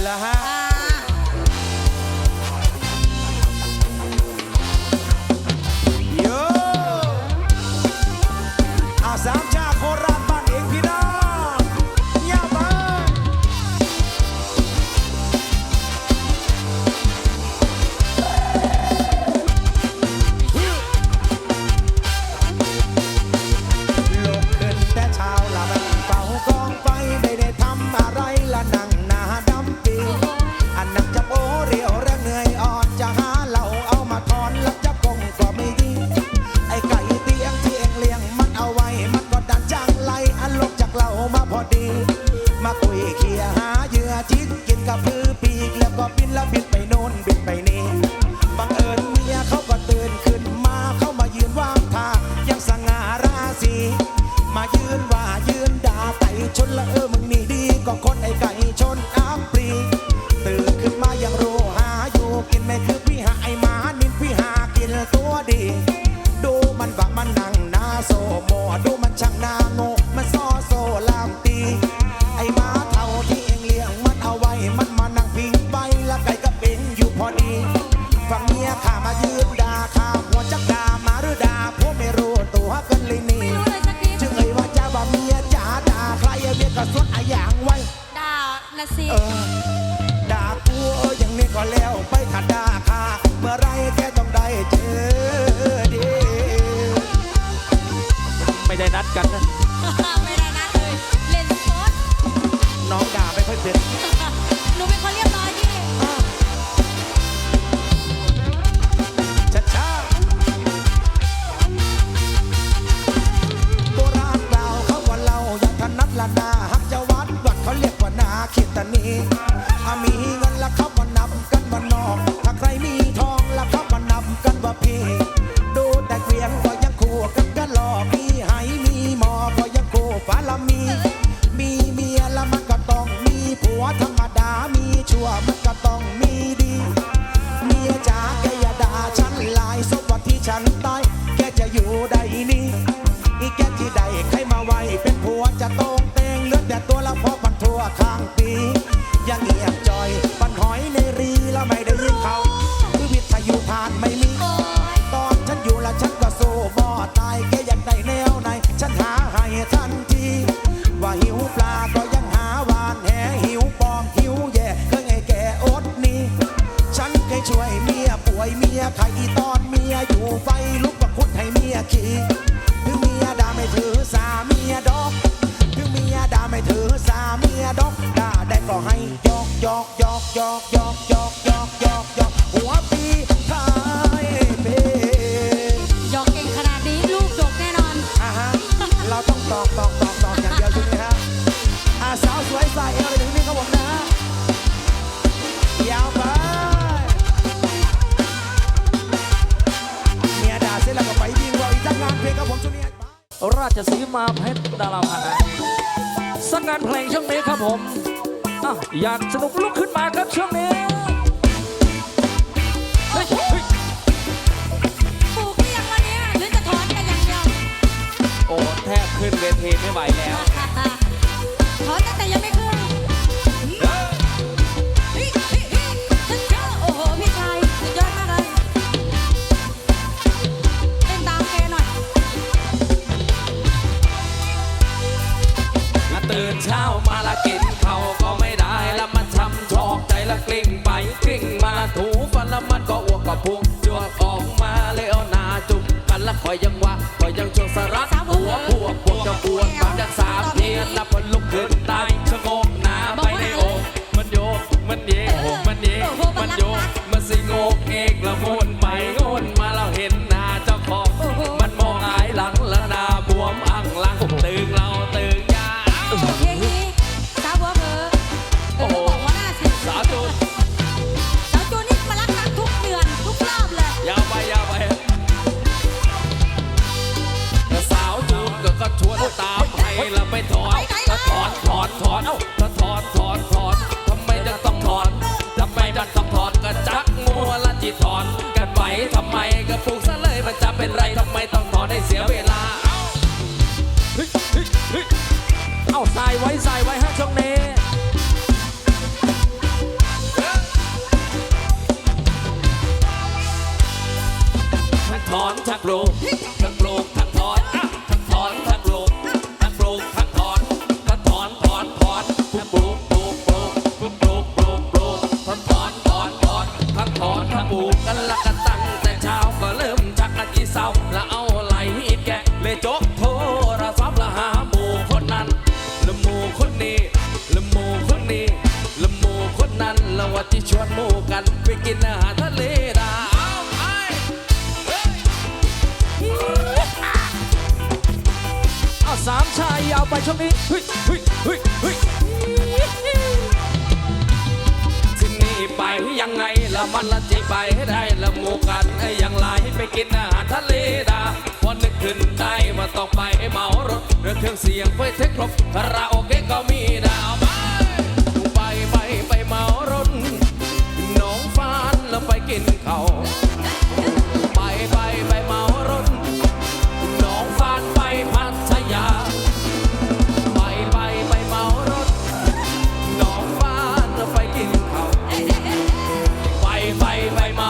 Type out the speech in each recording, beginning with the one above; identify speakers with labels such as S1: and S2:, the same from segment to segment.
S1: Lahat. ดาราพันนะ
S2: สัก
S1: งานเพลงช่วงนี้ครับผม
S2: อ
S1: อยากส
S2: นุก
S1: ลุก
S3: ขึ้นมาครับช่วงนี้เฮ้ยเป
S2: ลูกเรียงวันนี้หรือจะถอนกัย่งเดีว
S3: โอ้แทบขึ้นเวทีไม่ไหวแล้ว
S2: ถอนชัก
S3: โลามชายยาวไปช่ว
S4: งนี้ฮึฮึยฮึฮึย
S3: ที่นี่ไปยังไงละมันละจีไปได้ละหมูกันไอ้ยังไรไปกินอาหารทะเลดาพอนึกขึ้นได้ว่าต้องไปเมารถเรื่องเครื่องเสียงไปเทคครบคาราโอเกะก็มีดาวไปไปไปไปเมารถน้องฟ้านแล้วไปกินเขา 祝います。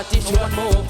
S3: what just want more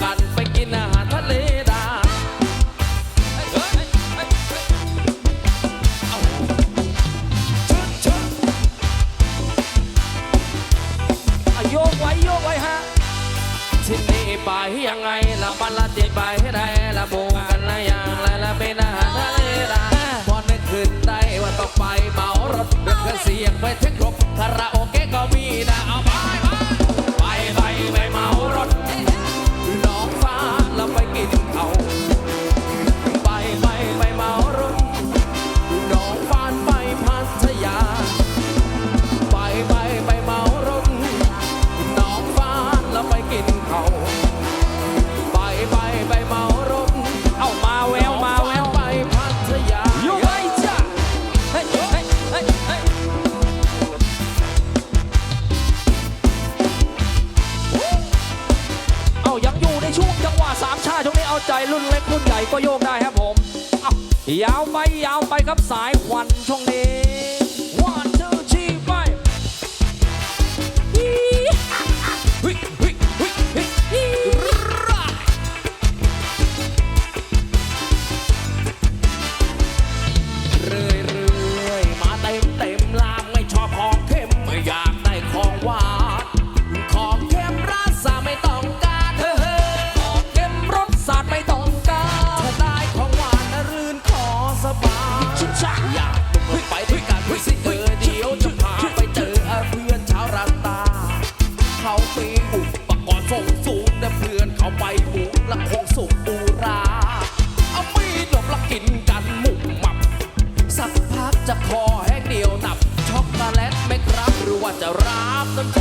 S3: จะรับน้ำ
S4: ใ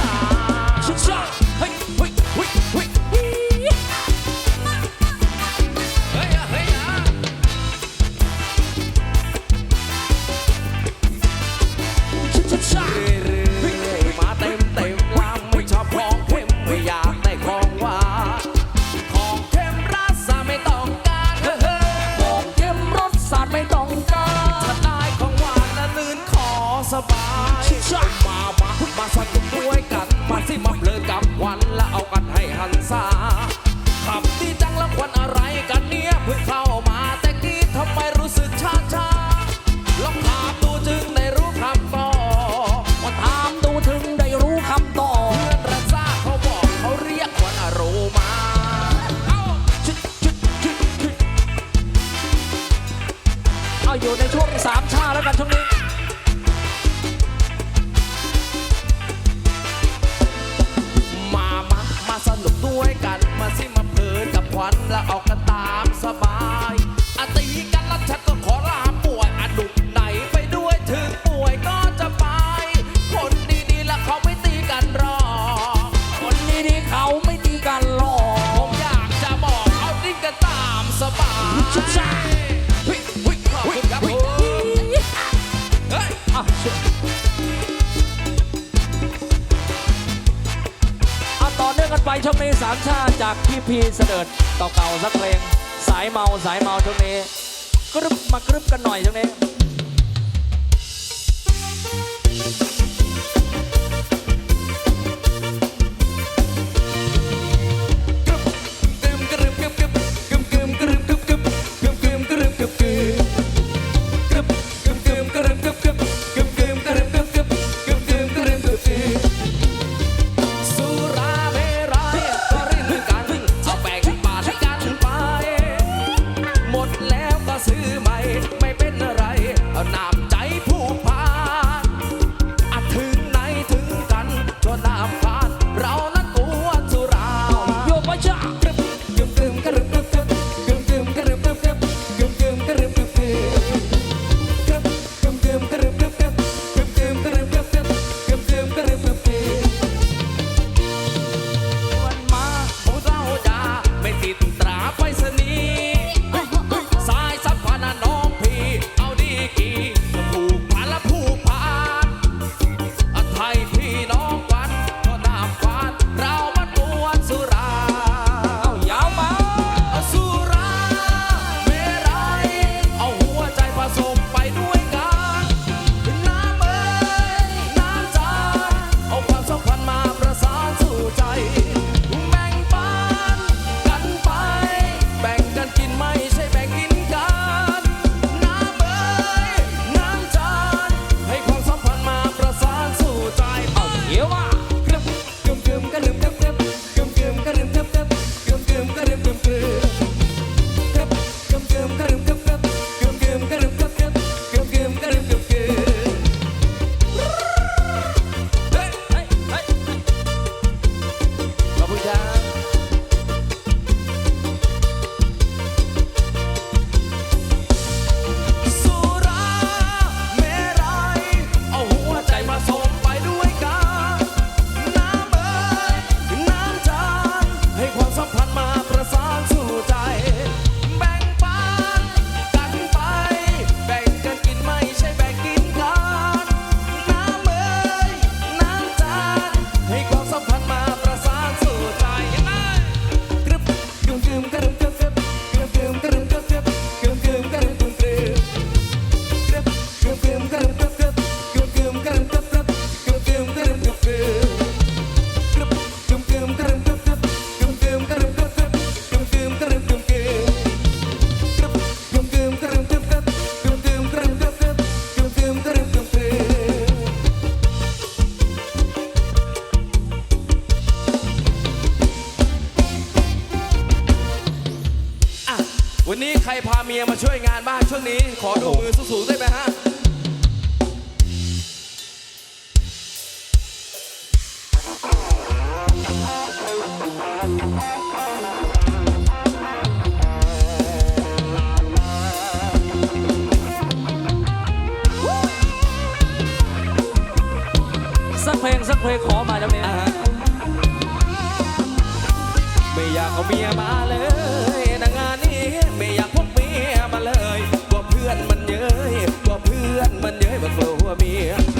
S4: ามชาติจา
S3: กพี่พีเสด็จต่อเก่า
S4: สัก
S3: เพล
S4: ง สายเมาสายเมา
S3: ตรงนี้กรึบมากรึบกันหน่อยตรงนี้่นนี้ขอดูมือสูงๆได้ไหมฮะ
S4: สักเพลงสักเพลงขอมาแล้วเนี่ย
S3: ไม่อยากเอาเมียมาเลย มันเย้ยบักโลหัวเมี
S1: ย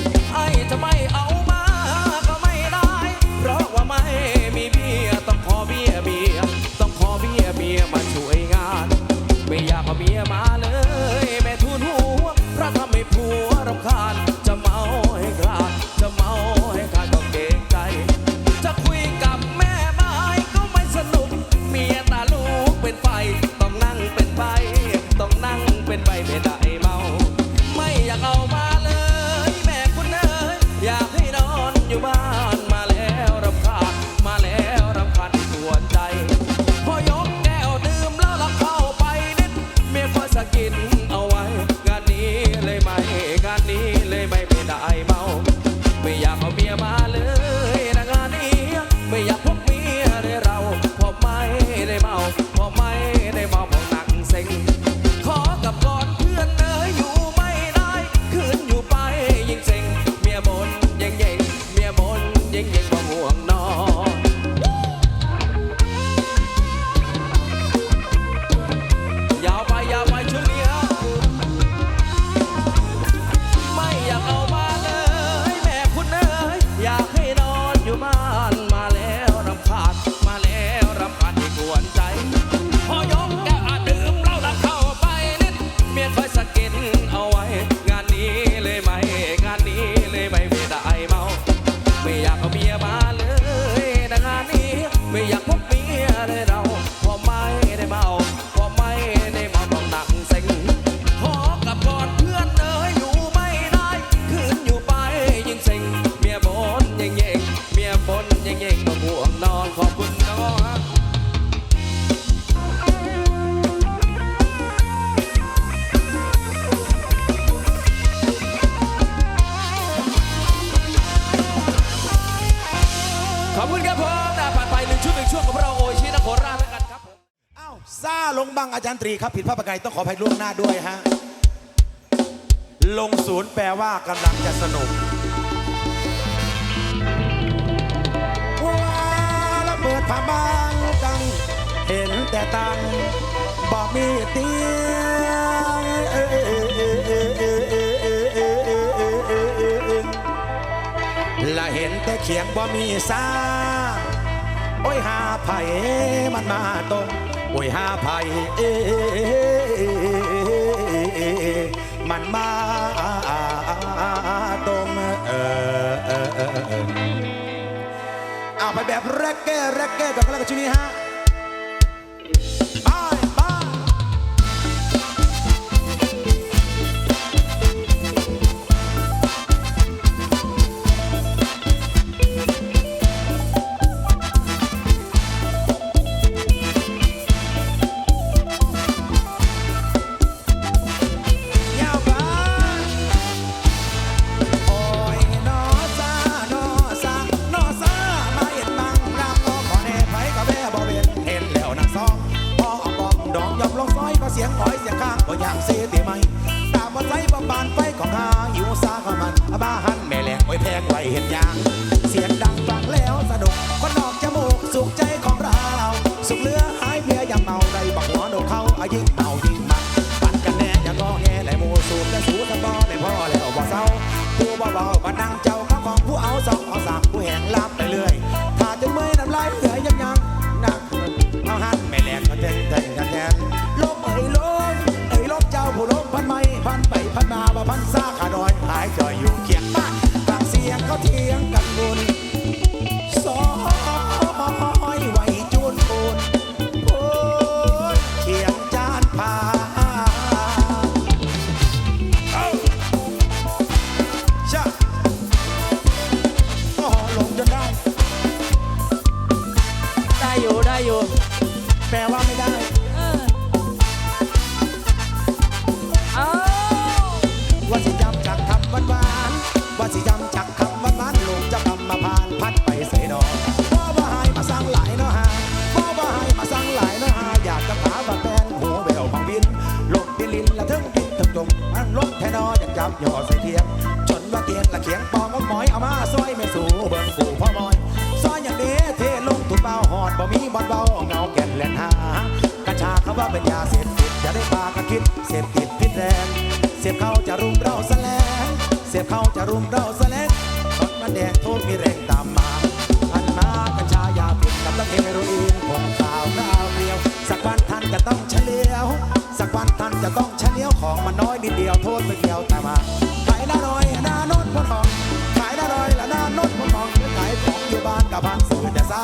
S1: ีครับผิดพลาดประการต้องขออภัยล่วงหน้าด้วยฮะ ลงศูนย์แปลว่ากำลังจะสนุกว้าแล้วเปิดผ้าบางกัง เห็นแต่ตังบอกมีเตียงเอละเห็นแต่เขียงบ่มีซาโอ้ยหาไผ่มันมาตรง โอ้ยหาไผ่เอมันมาตรงเออเออเอาไปแบบแรกเก้แรกเก้กับกันแล้วกับชุดนี้ฮะ บ่มีบอลเบาเงาแก่นแหลนหากระชากเขาว่าเป็นยาเสพติดอย่าได้ปากระคิดเสพติดพิษแรงเสียบเขาจะรุมเราแสลงเสียบเขาจะรุมเราแสลงตอนมันแดงโทษมีแรงตามมาอันมากัญชายาพิษกับละเฮโรอีนผมข่าวราวเรียว สักวันท่านจะต้องเฉลียว สักวันท่านจะต้องเฉลียวของมันน้อยนิดเดียวโทษไม่เกี่ยวแต่มาขายละน้อยหน้าโน้นพ้นห้องขายละน้อยละหน้าโน้นพ้นห้องขายของอยู่บ้านกับพันสื่อแต่ซา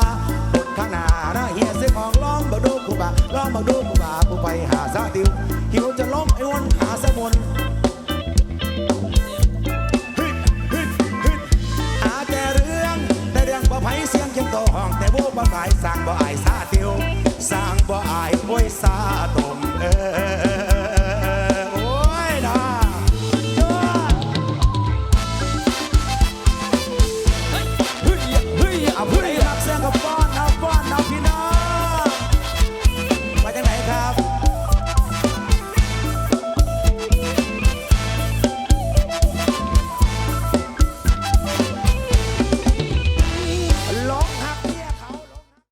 S1: บนข้างหน้า หน้าเฮียซื้อของล้อมบักดูกูบ่าล้อมบักดูกูบ่าผู้ไปหาซาติวหิวจะล้มไอ้วนหาสมุนหาแต่เรื่องแต่เรื่องบ่ไผเสียงเคียงโตห้องแต่โว้บ่ขายสร้างบ่อายซาติวสร้างบ่อายโอ้ยซาตมเออ